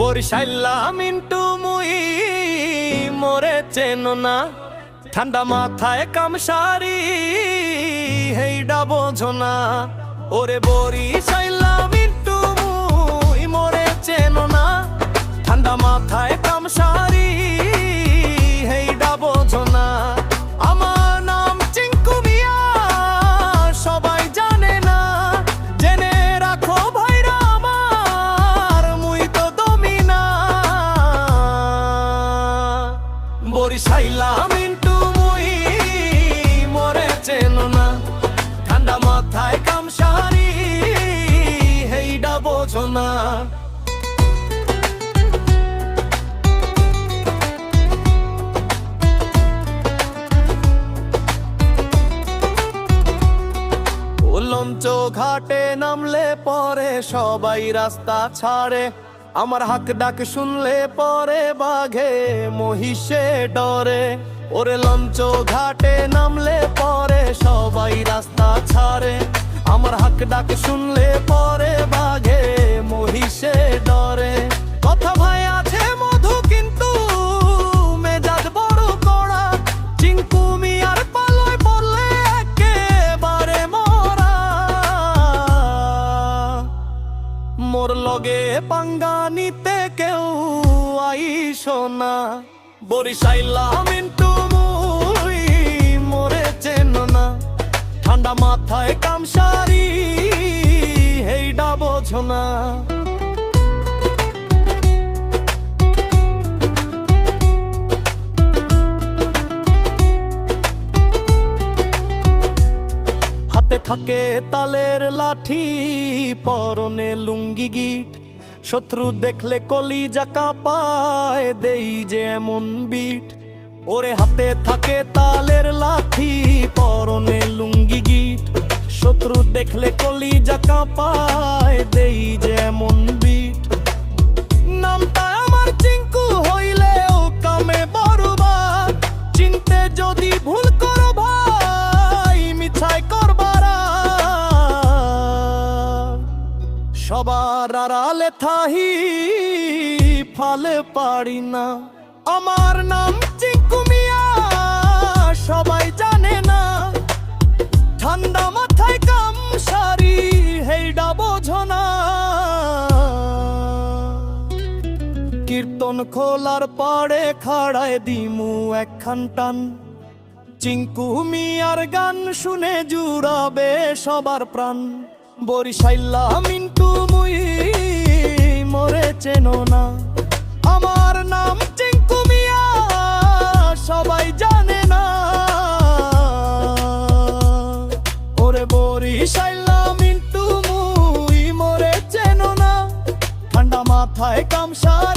বরিশাইল্লা মিন্টু মুই মোরে চেন না। ঠান্ডা মাথায় কামসারি হেইডা বোঝো না। ওরে বরিশাইল্লা বোঝো না ঘাটে নামলে পরে সবাই রাস্তা ছাড়ে। আমার হাক ডাক শুনলে পরে বাঘে মহিষে ডরে। ওরে লঞ্চ ঘাটে নামলে পরে সবাই রাস্তা ছাড়ে। আমার হাক ডাক শুনলে পরে লগে পাঙ্গা নিতে কেউ আইস না। বরিশাইলা মিন্টু মুই মোরে চেন না। ঠান্ডা মাথায় কামসারি, হেইডা বোঝো না। হাতে থাকে তালের লাঠি, পরনে লুঙ্গি গিট। শত্রু দেখলে কলি জাকা পায় দেই যে এমন বিট। ওরে হাতে থাকে তালের লাঠি, পরনে লুঙ্গি গিট। শত্রু দেখলে কলি জাকা পায় দেই যে সবার আড়ালে থাহি, ফালে পারি না। আমার নাম চিঙ্কু মিয়া সবাই জানে না। ঠান্ডা মাথায় কাম সারি হেইডা বোঝো না। কীর্তন খোলার পরে খাড়ায় দিমু একখান টান। চিঙ্কু মিয়ার গান শুনে জুড়াবে সবার প্রাণ। বরিশাইল্লা মিন্টু মুই মরে চেনো না। আমার নাম চিঙ্কু মিয়া, সবাই জানে না। ওরে বরিশাইল্লা মিন্টু মুই মরে চেনো না। ঠান্ডা মাথায় কামসারি